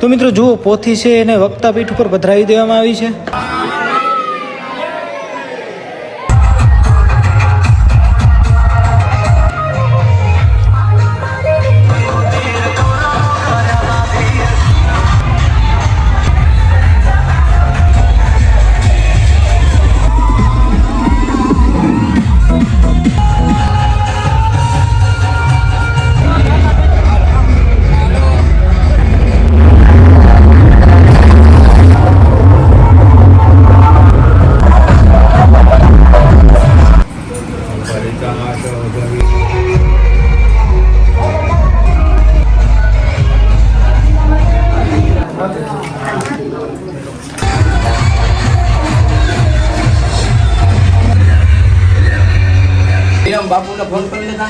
તો મિત્રો જુઓ પોથી છે એને વક્તા પીઠ ઉપર પધરાવી દેવામાં આવી છે. બાપુને ફોન કરી લેતા.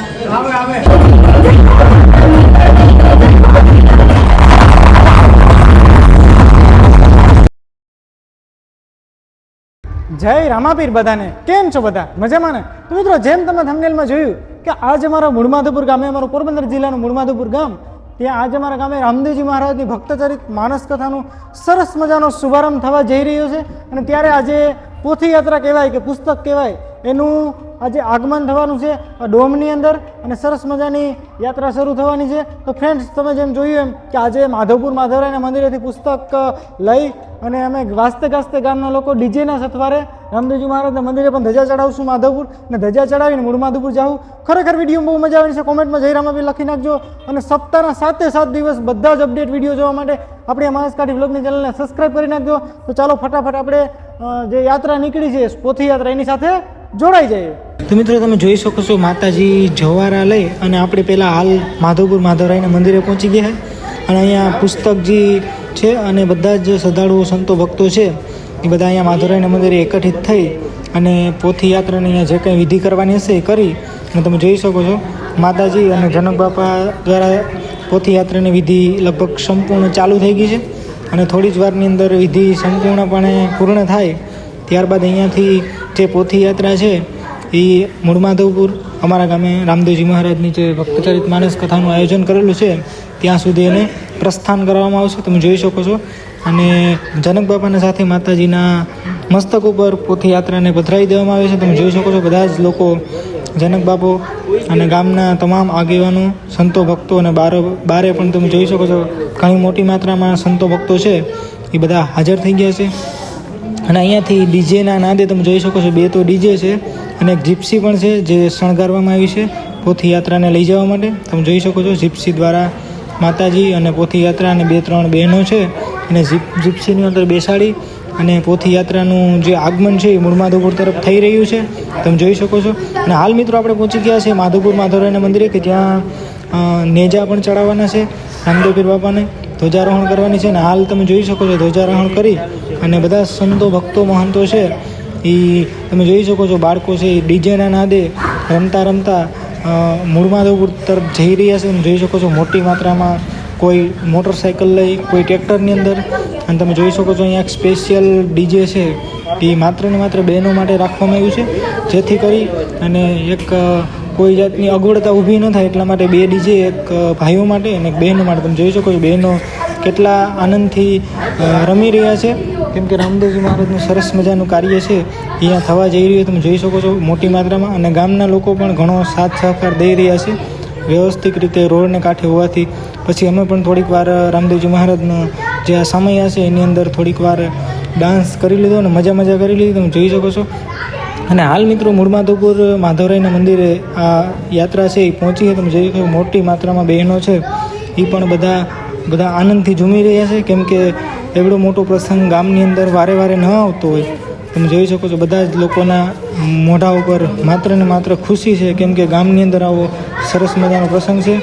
જય રામાપીર બધાને. કેમ છો બધા? મજામાં ને? તો મિત્રો જેમ તમે થંબનેલમાં જોયું કે આજ અમારા મૂળમાધુપુર ગામે અમારું પોરબંદર જિલ્લાનું મૂળમાધુપુર ગામ ત્યાં આજ અમારા ગામે રામદેવજી મહારાજની ભક્તચરિત માનસ કથાનો સરસ મજાનો શુભારંભ થવા જઈ રહ્યો છે. અને ત્યારે આજે પોથી યાત્રા કહેવાય કે પુસ્તક કહેવાય એનું આજે આગમન થવાનું છે ડોમની અંદર અને સરસ મજાની યાત્રા શરૂ થવાની છે. તો ફ્રેન્ડ્સ તમે જેમ જોયું એમ કે આજે માધવપુર માધવરાયના મંદિરેથી પુસ્તક લઈ અને અમે વાસ્તે ગાસ્તે ગામના લોકો ડીજેના સથવારે રામદેવજી મહારાજના મંદિરે પણ ધજા ચડાવશું માધવપુર અને ધજા ચડાવીને મૂળ માધવપુર જાઉં. ખરેખર વીડિયો બહુ મજા આવે છે. કોમેન્ટમાં જય રામાપીર લખી નાખજો અને સપ્તાહના સાતે સાત દિવસ બધા જ અપડેટ વીડિયો જોવા માટે આપણી આ કાઢી વ્લોગની ચેનલને સબસ્ક્રાઈબ કરી નાખજો. તો ચાલો ફટાફટ આપણે જે યાત્રા નીકળી છે પોથી યાત્રા એની સાથે જોડાઈ જઈએ તો મિત્રો તમે જોઈ શકો છો માતાજી જવારા લઈ અને આપણે પહેલાં હાલ માધવપુર માધવરાયના મંદિરે પહોંચી ગયા અને અહીંયા પુસ્તકજી છે અને બધા જ શ્રદ્ધાળુઓ, સંતો, ભક્તો છે. એ બધા અહીંયા માધવરાયના મંદિરે એકઠિત થઈ અને પોથી યાત્રાની અહીંયા જે કંઈ વિધિ કરવાની હશે એ કરી. અને તમે જોઈ શકો છો માતાજી અને જનક બાપા દ્વારા પોથી યાત્રાની વિધિ લગભગ સંપૂર્ણ ચાલુ થઈ ગઈ છે. અને થોડી જ વારની અંદર વિધિ સંપૂર્ણપણે પૂર્ણ થાય. ત્યારબાદ અહીંયાથી જે પોથી યાત્રા છે એ મૂળમાધવપુર, અમારા ગામે રામદેવજી મહારાજની જે ભક્તચરિત માનસ કથાનું આયોજન કરેલું છે. ત્યાં સુધી એને પ્રસ્થાન કરવામાં આવશે, તમે જોઈ શકો છો. અને જનક બાપાના સાથે માતાજીના મસ્તક ઉપર પોથી યાત્રાને પધરાવી દેવામાં આવે છે, તમે જોઈ શકો છો. બધા જ લોકો, જનક બાપો અને ગામના તમામ આગેવાનો, સંતો ભક્તો અને બારો, બારે પણ તમે જોઈ શકો છો. ઘણી મોટી માત્રામાં સંતો ભક્તો છે. એ બધા હાજર થઈ ગયા છે. અને અહીંયાથી ડીજેના નાદે તમે જોઈ શકો છો, બે તો ડીજે છે અને એક જીપ્સી પણ છે જે શણગારવામાં આવી છે પોથીયાત્રાને લઈ જવા માટે. તમે જોઈ શકો છો, જીપ્સી દ્વારા માતાજી અને પોથીયાત્રા અને બે ત્રણ બહેનો છે અને જીપ, જીપ્સીની અંદર બેસાડી અને પોથીયાત્રાનું જે આગમન છે એ મૂળ માધવપુર તરફ થઈ રહ્યું છે. તમે જોઈ શકો છો. અને હાલ મિત્રો આપણે પહોંચી ગયા છે માધવપુર માધવરાયના મંદિરે કે જ્યાં નેજા પણ ચડાવવાના છે રામદેવપીર બાપાને. ધ્વજારોહણ કરવાની છે અને હાલ તમે જોઈ શકો છો ધ્વજારોહણ કરી અને બધા સંતો, ભક્તો, મહંતો છે એ તમે જોઈ શકો છો બાળકો છે એ ડીજેના નાદે રમતા રમતા મૂળમાધવપુર તરફ જઈ રહ્યા છે. તમે જોઈ શકો છો મોટી માત્રામાં કોઈ મોટરસાઇકલ લઈ, કોઈ ટ્રેક્ટરની અંદર. અને તમે જોઈ શકો છો અહીંયા એક સ્પેશિયલ ડીજે છે. એ માત્ર ને માત્ર બહેનો માટે રાખવામાં આવ્યું છે. જેથી કરી અને એક કોઈ જાતની અગવડતા ઊભી ન થાય એટલા માટે બે ડીજે એક ભાઈઓ માટે અને એક બહેનો માટે. તમે જોઈ શકો છો, બહેનો કેટલા આનંદથી રમી રહ્યા છે. કેમ કે રામદેવજી મહારાજનું સરસ મજાનું કાર્ય છે. અહીંયા થવા જઈ રહ્યું તમે જોઈ શકો છો મોટી માત્રામાં. અને ગામના લોકો પણ ઘણો સાથ સહકાર દઈ રહ્યા છે. વ્યવસ્થિત રીતે રોડને કાંઠે હોવાથી. પછી અમે પણ થોડીક વાર રામદેવજી મહારાજનો જે આ સમય હશે, એની અંદર થોડીક વાર ડાન્સ કરી લીધો અને મજા મજા કરી લીધી. તમે જોઈ શકો છો. અને હાલ મિત્રો મૂળ માધવપુર, માધવરાયના મંદિરે આ યાત્રા છે, એ પહોંચી છે. તમે જોઈ શકો મોટી માત્રામાં બહેનો છે. એ પણ બધા બધા આનંદથી ઝૂમી રહ્યા છે. કેમ કે એવડો મોટો પ્રસંગ ગામની અંદર વારે વારે ન આવતો હોય. તમે જોઈ શકો છો, બધા જ લોકોના મોઢા ઉપર માત્ર ને માત્ર ખુશી છે. કેમ કે ગામની અંદર આવો સરસ મજાનો પ્રસંગ છે.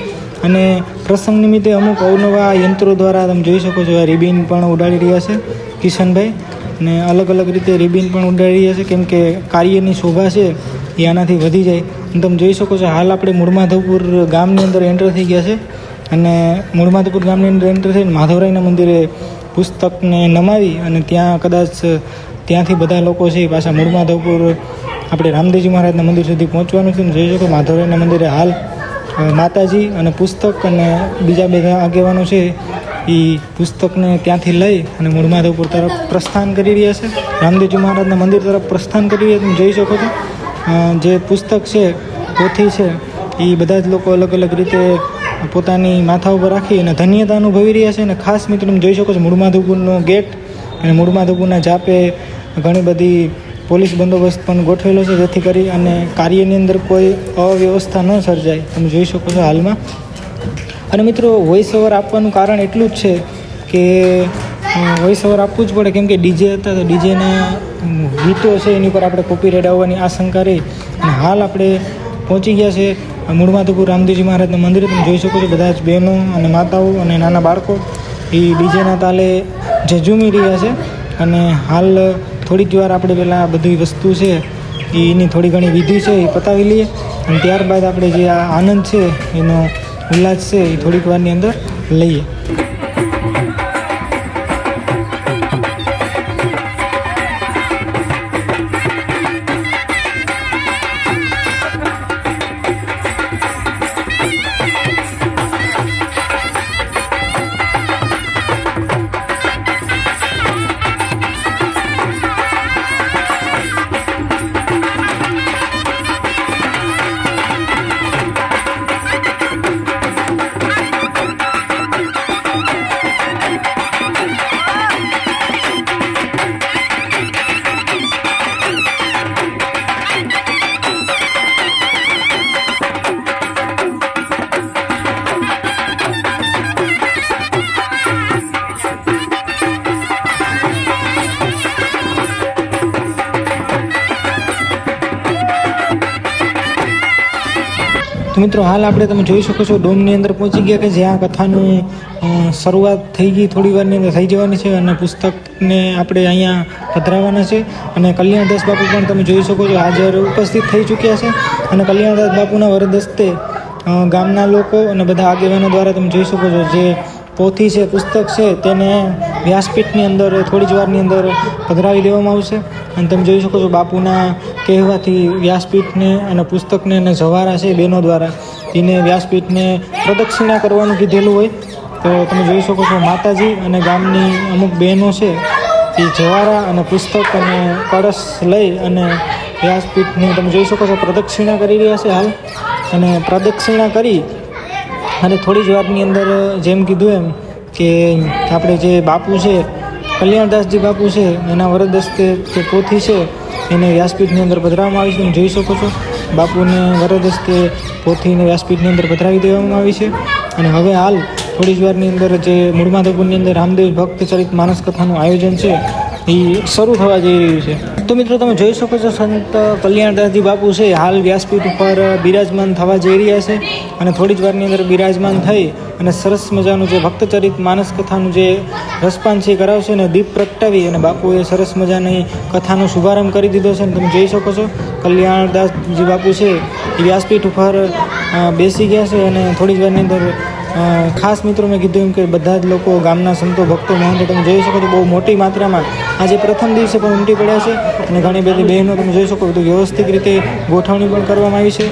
અને પ્રસંગ નિમિત્તે અમુક અવનવા યંત્રો દ્વારા તમે જોઈ શકો છો, આ રિબિન પણ ઉડાડી રહ્યા છે. કિશનભાઈ અને અલગ અલગ રીતે રિબિન પણ ઉડાડીએ છીએ કેમ કે કાર્યની શોભા છે એ આનાથી વધી જાય. અને તમે જોઈ શકો છો, હાલ આપણે મૂળમાધવપુર ગામની અંદર એન્ટર થઈ ગયા છે. અને મૂળમાધવપુર ગામની અંદર એન્ટર થઈને માધવરાયના મંદિરે પુસ્તકને નમાવી અને ત્યાં કદાચ ત્યાંથી બધા લોકો છે પાછા મૂળમાધવપુર આપણે રામદેવજી મહારાજના મંદિર સુધી પહોંચવાનું છે. જોઈ શકો, માધવરાયના મંદિરે હાલ માતાજી અને પુસ્તક અને બીજા બધા આગેવાનો છે એ પુસ્તકને ત્યાંથી લઈ અને મૂળમાધવપુર તરફ પ્રસ્થાન કરી રહ્યા છે. રામદેવજી મહારાજના મંદિર તરફ પ્રસ્થાન કરી રહ્યા તમે જોઈ શકો છો. જે પુસ્તક છે, પોથી છે એ બધા જ લોકો અલગ અલગ રીતે પોતાની માથા ઉપર રાખી અને ધન્યતા અનુભવી રહ્યા છે. અને ખાસ મિત્રો, તમે જોઈ શકો છો મૂળમાધવપુરનો ગેટ અને મૂળમાધવપુરના જાપે ઘણી બધી પોલીસ બંદોબસ્ત પણ ગોઠવેલો છે, જેથી કરી અને કાર્યની અંદર કોઈ અવ્યવસ્થા ન સર્જાય. તમે જોઈ શકો છો હાલમાં. અને મિત્રો વોઇસ ઓવર આપવાનું કારણ એટલું જ છે કે વોઇસ ઓવર આપવું જ પડે. કેમ કે ડીજે હતા તો ડીજેના ગીતો છે, એની ઉપર આપણે કોપીરાઇટ આવવાની આશંકા રહી. અને હાલ આપણે પહોંચી ગયા છે મૂળ માધવપુર રામદેવજી મહારાજના મંદિરે. તમે જોઈ શકો છો બધા જ બહેનો અને માતાઓ અને નાના બાળકો એ ડીજેના તાલે જે રહ્યા છે. અને હાલ થોડીક વાર આપણે પહેલાં બધી વસ્તુ છે, એની થોડી ઘણી વિધિ છે, એ પતાવી લઈએ. અને ત્યારબાદ આપણે જે આ આનંદ છે, એનો ઉલ્લાસ છે, એ થોડીક વારની અંદર લઈએ. તો મિત્રો હાલ આપણે તમે જોઈ શકો છો ડોમની અંદર પહોંચી ગયા કે જ્યાં કથાનું શરૂઆત થઈ ગઈ થોડી વારની અંદર થઈ જવાની છે અને પુસ્તકને આપણે અહીંયા પધરાવવાના છે. અને કલ્યાણદાસ બાપુ પણ તમે જોઈ શકો છો હાજર ઉપસ્થિત થઈ ચૂક્યા છે. અને કલ્યાણદાસ બાપુના વરદસ્તે ગામના લોકો અને બધા આગેવાનો દ્વારા તમે જોઈ શકો છો જે પોથી છે, પુસ્તક છે, તેને વ્યાસપીઠની અંદર, થોડી જ વારની અંદર પધરાવી દેવામાં આવશે. અને તમે જોઈ શકો છો બાપુના કહેવાથી વ્યાસપીઠને અને પુસ્તકને અને જવારા છે બહેનો દ્વારા એને વ્યાસપીઠને પ્રદક્ષિણા કરવાનું કીધેલું હોય. તો તમે જોઈ શકો છો માતાજી અને ગામની અમુક બહેનો છે એ જવારા અને પુસ્તક અને કળશ લઈ અને વ્યાસપીઠની તમે જોઈ શકો છો પ્રદક્ષિણા કરી રહ્યા છે હાલ. અને પ્રદક્ષિણા કરી અને થોડી જ વારની અંદર જેમ કીધું એમ કે આપણે જે બાપુ છે, કલ્યાણદાસજી બાપુ છે, એના વરદસ્તે જે પોથી છે, એને વ્યાસપીઠની અંદર પધરાવવામાં આવી છે, તમે જોઈ શકો છો. બાપુને વરદસ્તે પોથીને વ્યાસપીઠની અંદર પધરાવી દેવામાં આવી છે. અને હવે હાલ થોડી જ વારની અંદર જે મૂળમાધવપુરની અંદર રામદેવ ભક્ત ચરિત માનસ કથાનું આયોજન છે એ શરૂ થવા જઈ રહ્યું છે. તો મિત્રો તમે જોઈ શકો છો સંત કલ્યાણદાસજી બાપુ છે, હાલ વ્યાસપીઠ ઉપર બિરાજમાન થવા જઈ રહ્યા છે અને થોડી જ વારની અંદર બિરાજમાન થઈ અને સરસ મજાનું જે ભક્તચરિત માનસ કથાનું જે રસપાન છે કરાવશે અને દીપ પ્રગટાવી અને બાપુએ સરસ મજાની કથાનો શુભારંભ કરી દીધો છે. અને તમે જોઈ શકો છો કલ્યાણદાસજી બાપુ છે, એ વ્યાસપીઠ ઉપર બેસી ગયા છે અને થોડી જ વારની અંદર ખાસ મિત્રો મેં કીધું એમ કે બધા જ લોકો ગામના સંતો ભક્તો મહંતો, તમે જોઈ શકો છો બહુ મોટી માત્રામાં આજે પ્રથમ દિવસે પણ ઉમટી પડ્યા છે અને ઘણી બધી બહેનો તમે જોઈ શકો તો વ્યવસ્થિત રીતે ગોઠવણી પણ કરવામાં આવી છે.